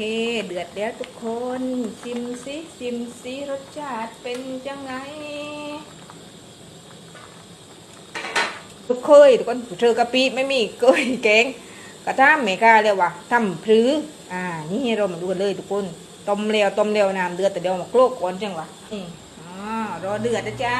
เคเดือดแล้วทุกคนชิมซิชิมซิรสชาติเป็นยังไงทุกเคยทุกคนเธอกะปิไม่มีเคยแกงกระทำเมกาเรียว่าทำพรืออ่า นี่เรามาดูกันเลยทุกคนต้มเร็วต้มเร็วน้ำเดือดแต่เดี๋ยวมาโคลกก่อนจังวะนี่อ๋อรอเดือดนะจ๊ะ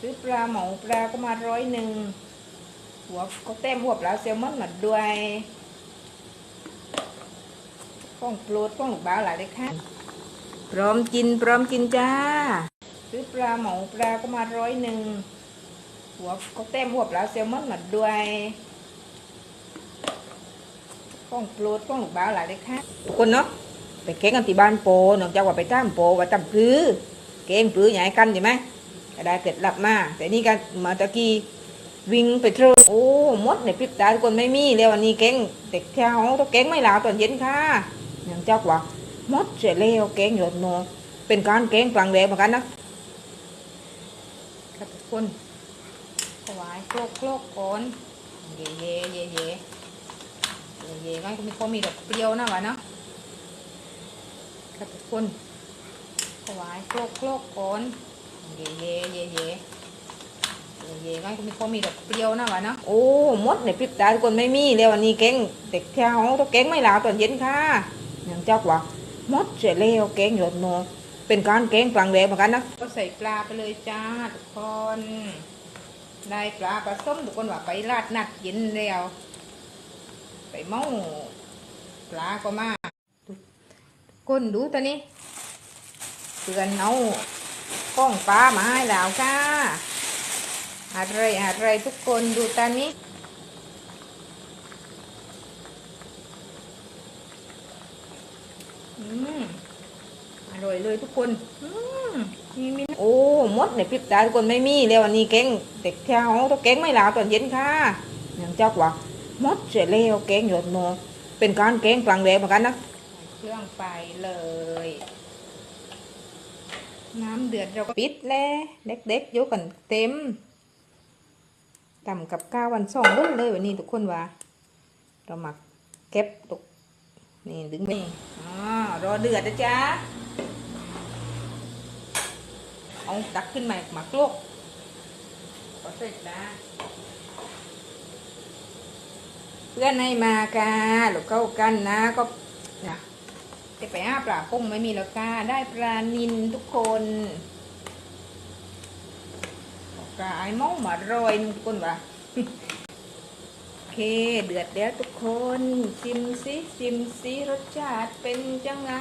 ซื้อปลาหมอปลาก็มาร้อยหนึ่งหัวก็เต็มหัวปลาแซลมอนมาด้วยก้องโปรดก้องลูกบ้าหลายเลยค่ะพร้อมกินพร้อมกินจ้า ซื้อปลาหมอปลาก็มาร้อยหนึ่งหัวก็เต็มหัวปลาแซลมอนมาด้วยก้องโปรดก้องลูกบ้าหลายเลยค่ะทุกคนเนาะไปแข่งกันที่บ้านโปนอกจากว่าไปตั้มโปว่าตั้มพื้อเก่งพื้อใหญ่กันใช่ไหม ก็ได้เสร็จลับมาแต่นี่ก็มาตะกี้วิ่งไปเทอโอ้มดในพริบตาทุกคนไม่มีแล้ววันนี้แกงเด็กแถวตัวแกงไม่ลาวตอนเย็นค่ะอย่างเจ้าว่ามดเสร็จแล้วแกงหยดโนเป็นการแกงกลางแดดเหมือนกันนะครับทุกคนถวายโคลกโคลกก่อนเย่เย่เย่เย่เย่เย่ก็มีพอมีดอกเปรี้ยวนะวะเนาะครับทุกคนถวายโคลกโคลกก่อน เย่เย่เย่เย่เย่เย่ก็มีพอมีดอกเปรี้ยวนะวะเนาะโอ้มดในพริบตาทุกคนไม่มีแล้ววันนี้แกงเด็กแถวตัวแกงไม่ลาวตอนเย็นค่ะอย่างเจ้ากว่ามดเสร็จแล้วแกงหยดโนเป็นการแกงกลางแดดเหมือนกันนะก็ใส่ปลาไปเลยจ้าทุกคนได้ปลาปลาส้มทุกคนว่าไปราดนัดเย็นแล้วไปเมาปลาก็มาทุกคนดูตัวนี้เตือนเอา กล้องปลามาให้แล้วค่ะอะไรอะไรทุกคนดูตอนนี้อืมอร่อยเลยทุกคนอืมมีมีโอ้มดในพริบตาทุกคนไม่มีแล้ววันนี้แกงเด็กแถวตัวแกงไม่ลาวตอนเย็นค่ะอย่างเจ้าว่ามดเสร็จแล้วแกงหยดโนเป็นการแกงกลางแดดเหมือนกันนะเครื่องไปเลย น้ำเดือดเราก็ปิดแล้วเด็กๆยกกันเต็มต่ำกับก้าวันสองรุ่นเลยวันนี้ทุกคนว่า เราหมาเก็บตกนี่ดึงนี่อ๋อรอเดือดนะจ๊ะเอาตักขึ้นมาหมักโลกขอเสร็จนะเพื่อนให้มาค่ะหรือเข้ากันนะก็นะ จะไปหาปลากุ้งไม่มีแล้วค่ะได้ปลานินทุกคนปลาไอ้เมามาโรยทุกคนวะโอเคเดือดแล้วทุกคนชิมซิชิมซิรสชาติเป็นยังไง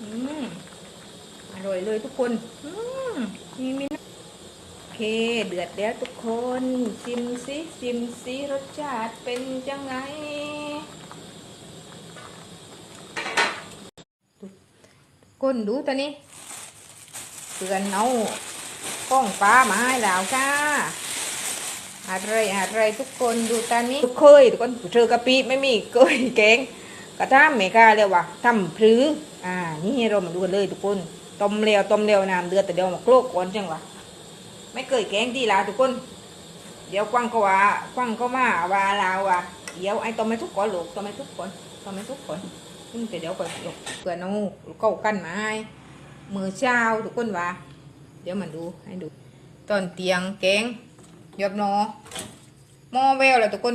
อืมอร่อยเลยทุกคนอืมมีมีโอ เคเดือดแล้วทุกคนชิมซิชิมซิรสชาติเป็นยังไงกคนดูตัวนี้เตือนเอากล้องปลามาให้แล้วค่ะอะไรอะไรทุกคนดูตอนนี้ทุกเคยทุกคนเธอกะปิไม่มีเคยแกงกระทำเมกาเรียกว่าทำพรืออ่านี่เรามาดูกันเลยทุกคนต้มเร็วต้มเร็วน้ำเดือดแต่เดียวมาโคลกก่อนจังวะ ไม่เคยแกงดีลาทุกคน เดี๋ยวกว้างก็ว่าคว้างก็มาว่าลาว่าเดี๋ยวไอ้ต้มไม่ทุกก่อนลูกต้มไม่ทุกก่อนต้มไม่ทุกก่อนซึ่งแต่เดี๋ยวก่อนลูกเพื่อนเอาเก้ากันมาให้มือเช้าทุกคนว่า เดี๋ยวมันดูให้ดู ตอนเตียงแกงหยอบหนอมอแววเลยทุกคน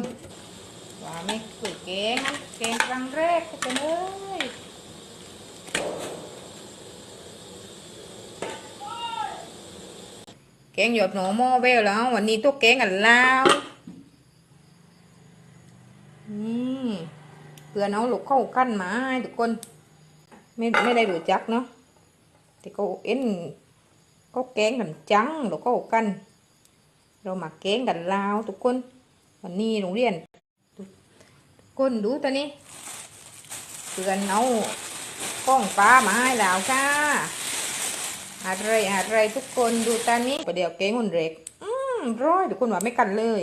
ว่าไม่เคยแกงแกงครั้งแรกทุกคนเอ้ย แกงหยดหนูหม้อเวลแล้ว วันนี้ตัวแกงกันลาวนี่เพื่อนเอาลูกเข้ากันมาให้ทุกคนไม่ไม่ได้รู้จักเนาะแต่ก็เอ็นก็แกงกันจังลูกเข้ากันเรามาแกงกันลาวทุกคน วันนี้โรงเรียนทุกคนดูตัวนี้เพื่อนเอากล้องปลามาให้แล้วค่ะ อะไรอะไรทุกคนดูตอนนี้ประเดี๋ยวเก้งคนเร็ก อืมร้อยทุกคนว่าไม่กันเลย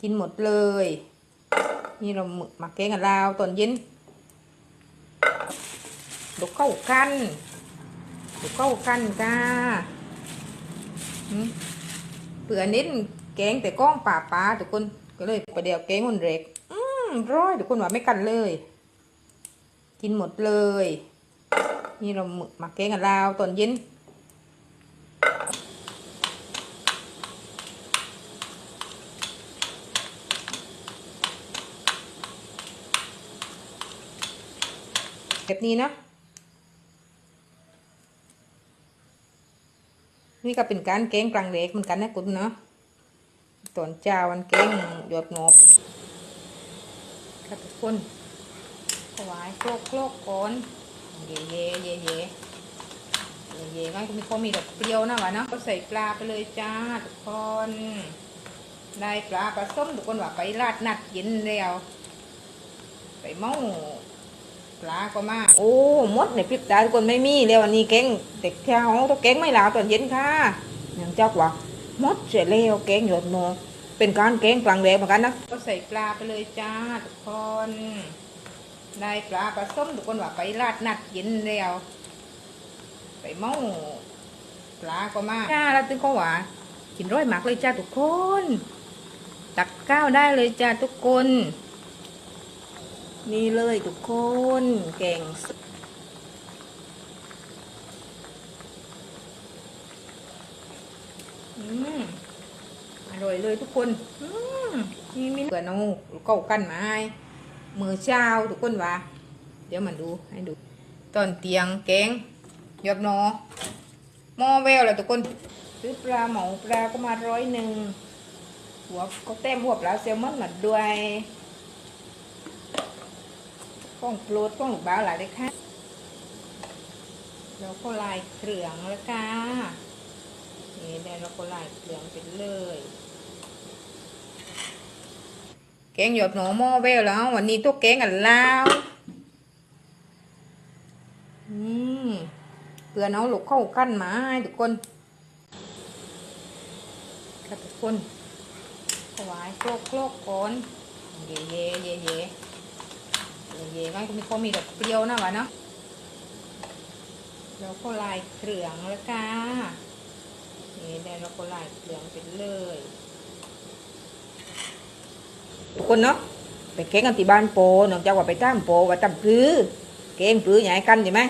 กินหมดเลย นี่เราหมักแกงกันลาวตอนเย็นดูเข้ากันดูเข้ากันจ้าหืมเผื่อนิดแกงแต่ก้องป่าป้าทุกคนก็เลยประเดี๋ยวแกงคนเร็ก อืมร้อยทุกคนว่าไม่กันเลย กินหมดเลย นี่เราหมักแกงกันลาวตอนเย็นแบบนี้นะนี่ก็เป็นการแกงกลางเล็กเหมือนกันนะคุณเนาะตอนเจ้าวันแกงหยดงบครับทุกคนถวายโคลกโคลกก่อน เย่เย่เย่เย่เย่เย่มันก็มีพอมีดอกเปรี้ยวนะวะเนาะก็ใส่ปลาไปเลยจ้าทุกคนได้ปลาปลาส้มทุกคนว่าไปราดนัดเย็นแล้วไปเมาปลาก็มาโอ้มดในพริบตาทุกคนไม่มีแล้ววันนี้แกงเด็กแถวตัวแกงไม่ลาวตอนเย็นค่ะอย่างเจ้าว่ามดเสร็จแล้วแกงหยดโมเป็นการแกงกลางแดดเหมือนกันนะก็ใส่ปลาไปเลยจ้าทุกคน ได้ปลาปลาส้มทุกคนว่าไปราดนัดเย็นแล้วไปเมาปลาก็มาจ้าแล้วตึงก็ว่ากินร้อยหมักเลยจ้าทุกคน ตักข้าวได้เลยจ้าทุกคน นี่เลยทุกคนแกงอืมอร่อยเลยทุกคน อืมนี่มีเกลือนูเก้ากันไม้ มือเช้าทุกคนว่า เดี๋ยวมาดูให้ดู ตอนเตียงแกงหยอบหนอหม้อแววแหละทุกคนซื้อปลาหมอปลาก็มาร้อยหนึ่งหัวก็เต็มหัวปลาแซลมอนมาด้วยก้องโปรดก้องลูกบ้าหลายเลยค่ะแล้วก็ลายเครื่องแล้วค่ะนี่ได้แล้วก็ลายเครื่องไปเลย แกงหยดหนอหม้อเวลแล้ว วันนี้ตัวแกงกันแล้วอืมเพื่อนเอาลูกเข้ากั้นมาให้ทุกคนค่ะทุกคนถวายโคลกโคลกก่อนเย่เย่เย่เย่เย่มันก็มีพอมีดอกเปรี้ยวนะวะเนาะแล้วก็ลายเครื่องแล้วค่ะนี่ได้แล้วก็ลายเครื่องไปเลย ทุกคนเนาะไปเก่งกันที่บ้านโปนอกจากว่าไปตั้มโปว่าตั้มปลื้อเก่งปลื้อใหญ่กันใช่ไหม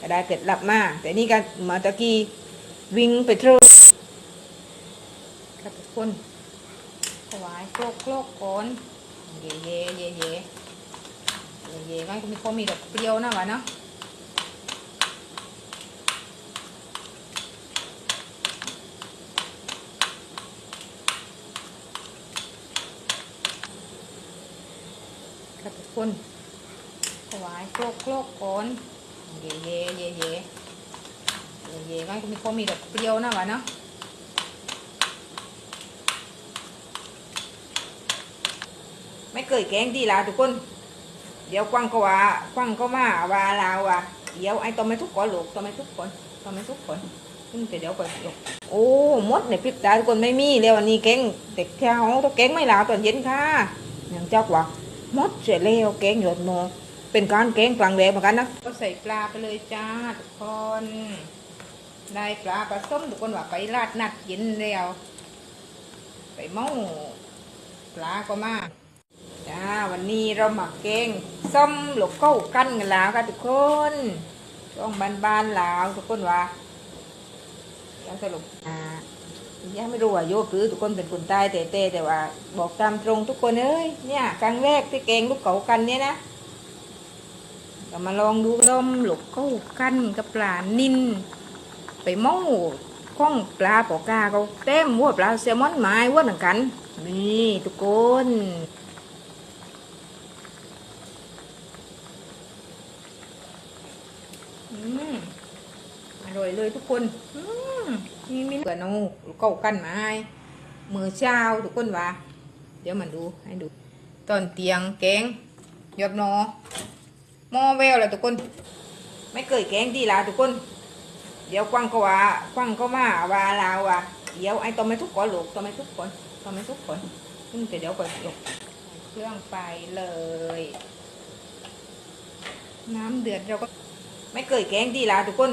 ก็ได้เสร็จลับมา แต่นี่กันมาตะกี้วิ่งไปเทอครับทุกคนถวายโคลกโคลกก่อนเย่เย่เย่เย่เย่มันก็มีพอมีดอกเปรี้ยวนะวะเนาะ ครับทุกคนถวายโคลกโคลกก่อนเย่เย่เย่เย่เย่มันก็มีพอมีดอกเปรี้ยวนะวะเนาะไม่เคยแกงดีละทุกคน เดี๋ยวกวางก็ว่า กวางก็มาว่าเราว่าเดี๋ยวไอ้ตัวไม่ทุกคนลูกตัวไม่ทุกคนตัวไม่ทุกคนซึ่งแต่เดี๋ยวไปลูกโอ้มดในพริบตาทุกคนไม่มีแล้ววันนี้แกงเด็กแถวตัวแกงไม่ลาวตอนเย็นค่ะอย่างเจ้าว่า มดเสร็จแล้วแกงหยดโมเป็นการแกงกลางแดดเหมือนกันนะก็ใส่ปลาไปเลยจ้าทุกคนได้ปลาปลาส้มทุกคนว่าไปราดนัดเย็นแล้วไปเมาปลาก็มาจ้าวันนี้เราหมักแกงส้มหลกเก้ากันกันแล้วค่ะทุกคนช่วงบานๆแล้วทุกคนว่ายังสรุปอ่า ยังไม่รู้ว่าโยกหรือทุกคนเป็นคนใต้แต่แต่แต่ว่า บอกตามตรงทุกคนเอ้ยเนี่ยครั้งแรกที่แกงลูกเก๋ากันเนี่ยนะก็มาลองดูต้มหลกเก้ากันกับปลานินไปเมาข้องปลาปอกาเขาเต็มวัวปลาแซลมอนไม้วัวหนังกัน นี่ทุกคนอืมอร่อยเลยทุกคนอื นี่มีเกลือนูเก้ากันมาให้มือเช้าทุกคนว่า เดี๋ยวมาดูให้ดู ตอนเตียงแกงหยอบหนอหม้อแววแหละทุกคน ไม่เคยแกงดีละทุกคน เดี๋ยวกวางก็ว่า กวางก็มาว่าเราว่าเดี๋ยวไอ้ตัวไม่ทุกคนหลูกตัวไม่ทุกคนตัวไม่ทุกคนซึ่งแต่เดี๋ยวไปลูกเครื่องไปเลย น้ำเดือดเราก็ไม่เคยแกงดีละทุกคน